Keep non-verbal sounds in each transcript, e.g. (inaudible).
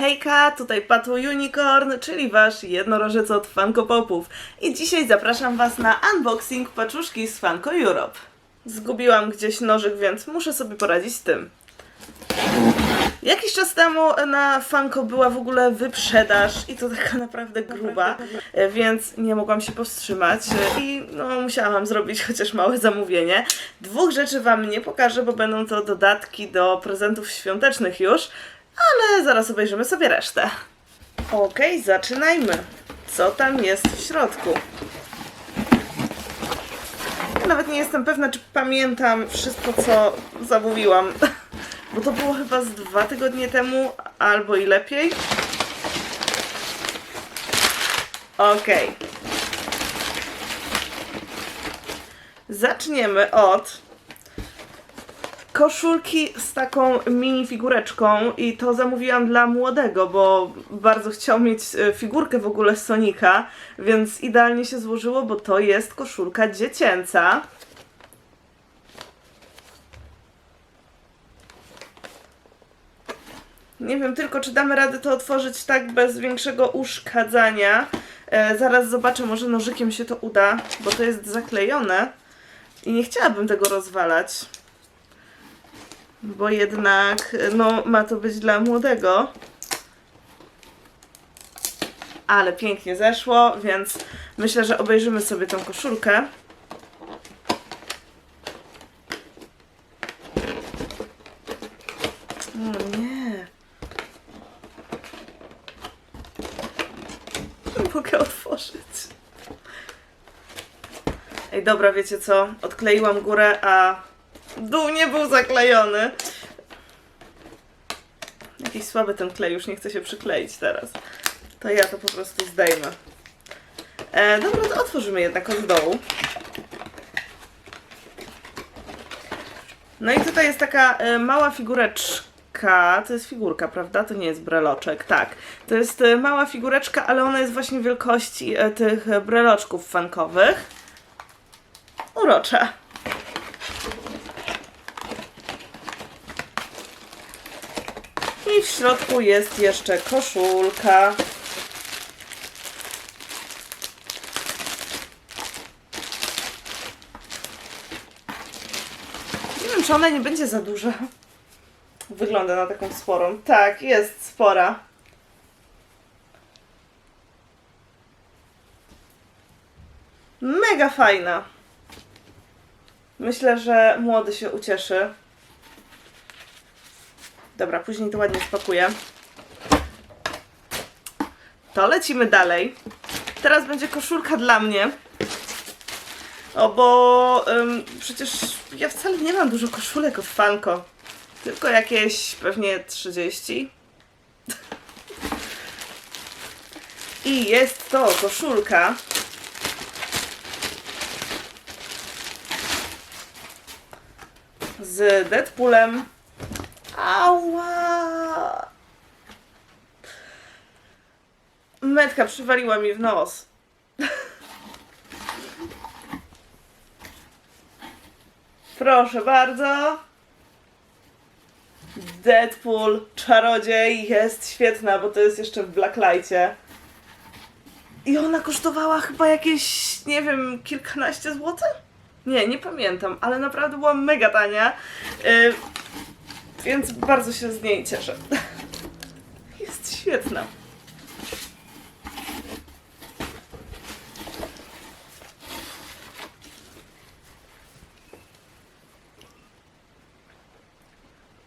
Hejka, tutaj Patu Unicorn, czyli wasz jednorożec od Funko Popów. I dzisiaj zapraszam was na unboxing paczuszki z Funko Europe. Zgubiłam gdzieś nożyk, więc muszę sobie poradzić z tym. Jakiś czas temu na Funko była w ogóle wyprzedaż i to taka naprawdę gruba, więc nie mogłam się powstrzymać i no, musiałam zrobić chociaż małe zamówienie. Dwóch rzeczy Wam nie pokażę, bo będą to dodatki do prezentów świątecznych już, ale zaraz obejrzymy sobie resztę. Okej, zaczynajmy. Co tam jest w środku? Nawet nie jestem pewna, czy pamiętam wszystko, co zamówiłam. (laughs) Bo to było chyba z dwa tygodnie temu, albo i lepiej. Okej. Zaczniemy od koszulki z taką mini figureczką i to zamówiłam dla młodego, bo bardzo chciał mieć e, figurkę w ogóle Sonika, więc idealnie się złożyło, bo to jest koszulka dziecięca. Nie wiem tylko, czy damy radę to otworzyć tak bez większego uszkadzania. E, zaraz zobaczę, może nożykiem się to uda, bo to jest zaklejone i nie chciałabym tego rozwalać. Bo jednak, no, ma to być dla młodego. Ale pięknie zeszło, więc myślę, że obejrzymy sobie tą koszulkę. O. Nie mogę otworzyć. Ej, dobra, wiecie co? Odkleiłam górę, a dół nie był zaklejony. Jakiś słaby ten klej, już nie chce się przykleić teraz. To ja to po prostu zdejmę. E, dobra, to otworzymy jednak od dołu. No i tutaj jest taka e, mała figureczka. To jest figurka, prawda? To nie jest breloczek. Tak. To jest e, mała figureczka, ale ona jest właśnie wielkości e, tych breloczków fankowych. Urocza. I w środku jest jeszcze koszulka. Nie wiem, czy ona nie będzie za duża. Wygląda na taką sporą. Tak, jest spora. Mega fajna. Myślę, że młody się ucieszy. Dobra, później to ładnie spakuję. To lecimy dalej. Teraz będzie koszulka dla mnie. O, bo ym, przecież ja wcale nie mam dużo koszulek od Fanko. Tylko jakieś pewnie 30. I jest to koszulka. Z Deadpoolem. Ała! Metka przywaliła mi w nos. Proszę bardzo. Deadpool, czarodziej, jest świetna, bo to jest jeszcze w Blacklightie. I ona kosztowała chyba jakieś, nie wiem, kilkanaście złotych? Nie, nie pamiętam, ale naprawdę była mega tania. Yy, więc bardzo się z niej cieszę. (laughs) Jest świetna.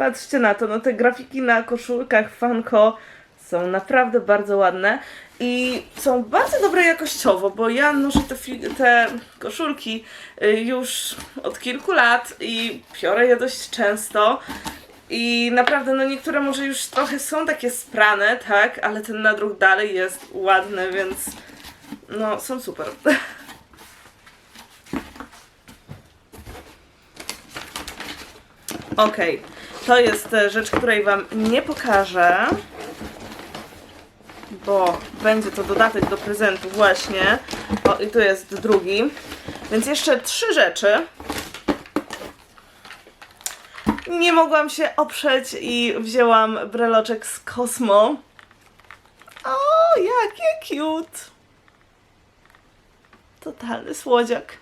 Patrzcie na to, no te grafiki na koszulkach Funko są naprawdę bardzo ładne i są bardzo dobre jakościowo, bo ja noszę te, te koszulki y, już od kilku lat i piorę je dość często. I naprawdę, no niektóre może już trochę są takie sprane, tak, ale ten nadruk dalej jest ładny, więc no są super. (laughs) Okej, to jest e, rzecz, której Wam nie pokażę, bo będzie to dodatek do prezentu właśnie. O, i tu jest drugi. Więc jeszcze trzy rzeczy. Nie mogłam się oprzeć i wzięłam breloczek z Cosmo. jakie cute! Totalny słodziak.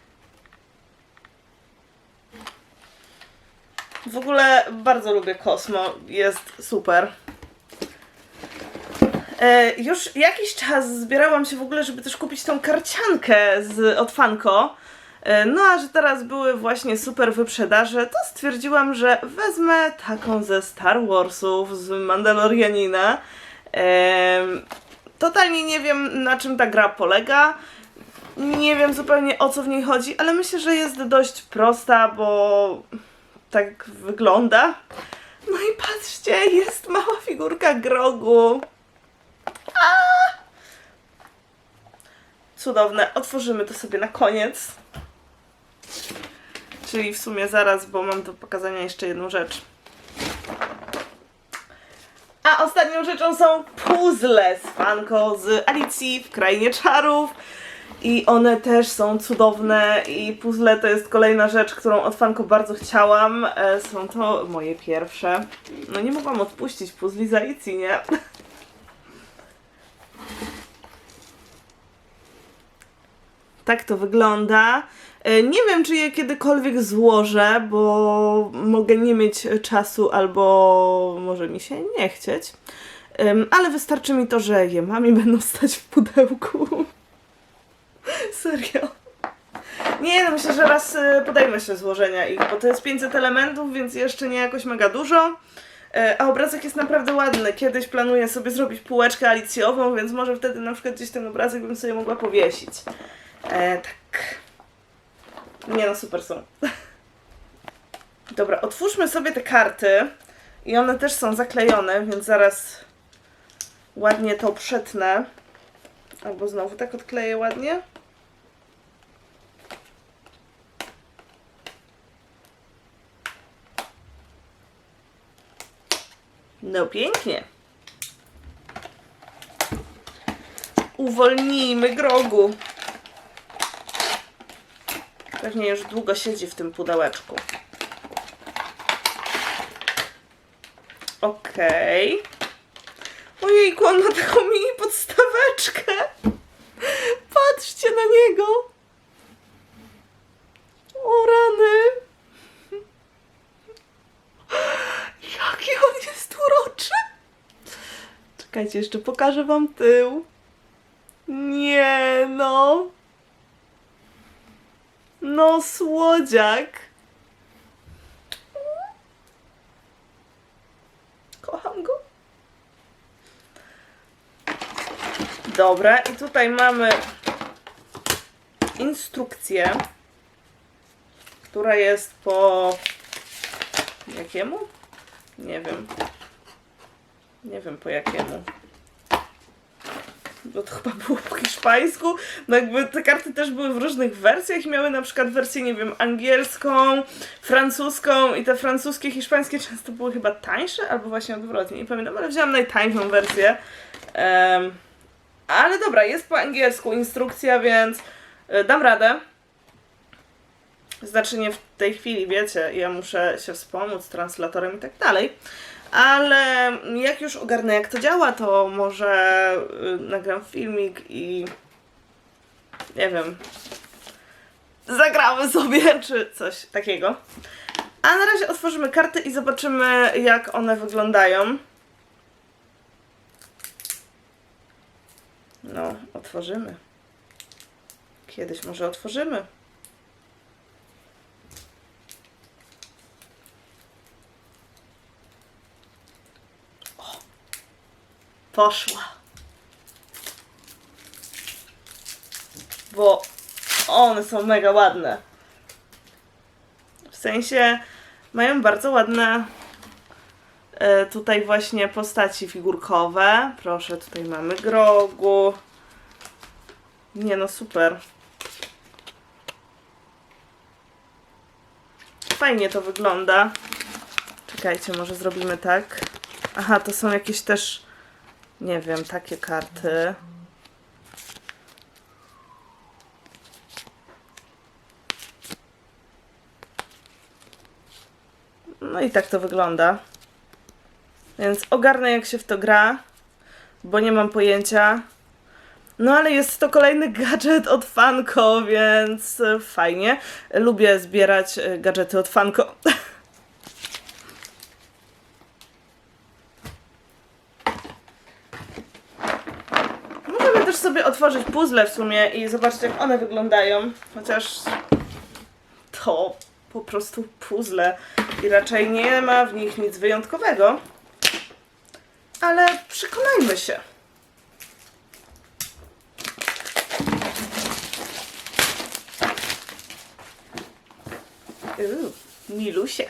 W ogóle bardzo lubię Kosmo, jest super. E, już jakiś czas zbierałam się w ogóle, żeby też kupić tą karciankę z, od Funko. E, no a że teraz były właśnie super wyprzedaże, to stwierdziłam, że wezmę taką ze Star Warsów, z Mandalorianina. Em, totalnie nie wiem na czym ta gra polega. Nie wiem zupełnie o co w niej chodzi, ale myślę, że jest dość prosta, bo tak wygląda. No i patrzcie, jest mała figurka Grogu. A! Cudowne. Otworzymy to sobie na koniec. Czyli w sumie zaraz, bo mam do pokazania jeszcze jedną rzecz. A ostatnią rzeczą są puzzle z fanko z Alicji w Krainie Czarów. I one też są cudowne i puzzle to jest kolejna rzecz, którą od fanko bardzo chciałam. E, Są to moje pierwsze. No nie mogłam odpuścić puzli z Alicji, nie? Tak to wygląda. E, Nie wiem, czy je kiedykolwiek złożę, bo mogę nie mieć czasu albo może mi się nie chcieć. Ale wystarczy mi to, że je mam i będą stać w pudełku. (laughs) Serio. Nie, no myślę, że raz y, podejmę się złożenia ich, bo to jest 500 elementów, więc jeszcze nie jakoś mega dużo. E, A obrazek jest naprawdę ładny. Kiedyś planuję sobie zrobić półeczkę alicjową, więc może wtedy na przykład gdzieś ten obrazek bym sobie mogła powiesić. E, tak. Nie no, super są. (laughs) Dobra, otwórzmy sobie te karty. I one też są zaklejone, więc zaraz ładnie to przetnę. Albo znowu tak odkleję ładnie. No pięknie. Uwolnijmy grogu. Pewnie już długo siedzi w tym pudełeczku. Okej. Ojejku, on ma taką mini podstaweczkę. Patrzcie na niego. O rany. Jaki on jest uroczy. Czekajcie, jeszcze pokażę wam tył. Nie no. No słodziak. Kocham go. Dobra, i tutaj mamy instrukcję, która jest po jakiemu? Nie wiem. Nie wiem po jakiemu. Bo to chyba było po hiszpańsku. No jakby te karty też były w różnych wersjach miały na przykład wersję, nie wiem, angielską, francuską i te francuskie, hiszpańskie często były chyba tańsze, albo właśnie odwrotnie, nie pamiętam, ale wziąłam najtańszą wersję. Em, ale dobra, jest po angielsku instrukcja, więc y, dam radę. Znaczy nie w tej chwili, wiecie, ja muszę się wspomóc translatorem i tak dalej. Ale jak już ogarnę jak to działa, to może y, nagram filmik i nie wiem, zagramy sobie (laughs) czy coś takiego. A na razie otworzymy karty i zobaczymy jak one wyglądają. No, otworzymy. Kiedyś może otworzymy. Poszła. Bo one są mega ładne. W sensie mają bardzo ładne e, tutaj właśnie postaci figurkowe. Proszę, tutaj mamy grogu. Nie no, super. Fajnie to wygląda. Czekajcie, może zrobimy tak. Aha, to są jakieś też, nie wiem, takie karty. No i tak to wygląda. Więc ogarnę jak się w to gra, bo nie mam pojęcia. No ale jest to kolejny (laughs) gadżet od Funko, więc fajnie. Lubię zbierać e, gadżety od Funko. (laughs) Możemy też sobie otworzyć puzzle w sumie i zobaczyć jak one wyglądają. Chociaż to po prostu puzzle i raczej nie ma w nich nic wyjątkowego. Ale przekonajmy się. Uuu, milusie.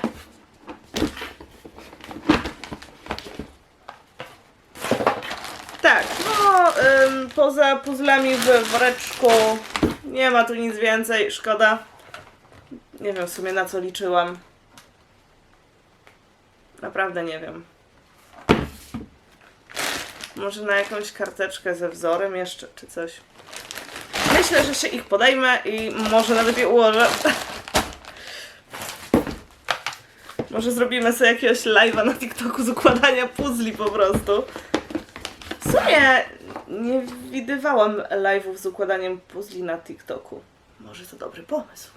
Tak, no ym, poza puzzlami w woreczku nie ma tu nic więcej, szkoda. Nie wiem w sumie na co liczyłam. Naprawdę nie wiem. Może na jakąś karteczkę ze wzorem jeszcze, czy coś. Myślę, że się ich podejmę i może nawet je ułożę. (laughs) Może zrobimy sobie jakiegoś live'a na TikToku z układania puzli po prostu. W sumie nie widywałam live'ów z układaniem puzli na TikToku. Może to dobry pomysł.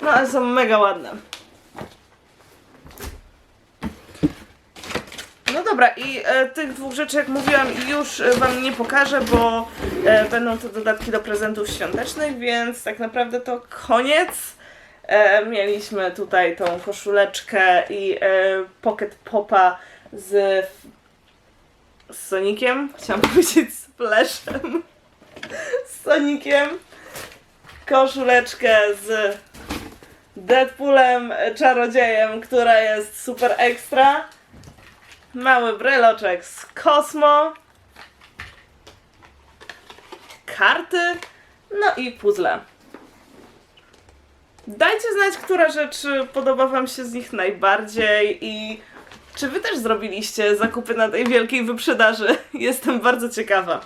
No ale są mega ładne. No dobra, i e, tych dwóch rzeczy, jak mówiłam, już e, Wam nie pokażę, bo e, będą to dodatki do prezentów świątecznych, więc tak naprawdę to koniec. E, mieliśmy tutaj tą koszuleczkę i e, pocket popa z, z Sonikiem. Chciałam (laughs) powiedzieć z Flashem. Z Sonikiem. Koszuleczkę z Deadpoolem, czarodziejem, która jest super ekstra. Mały bryloczek z Kosmo. Karty. No i puzzle. Dajcie znać, która rzecz podoba Wam się z nich najbardziej i czy Wy też zrobiliście zakupy na tej wielkiej wyprzedaży. (laughs) Jestem bardzo ciekawa.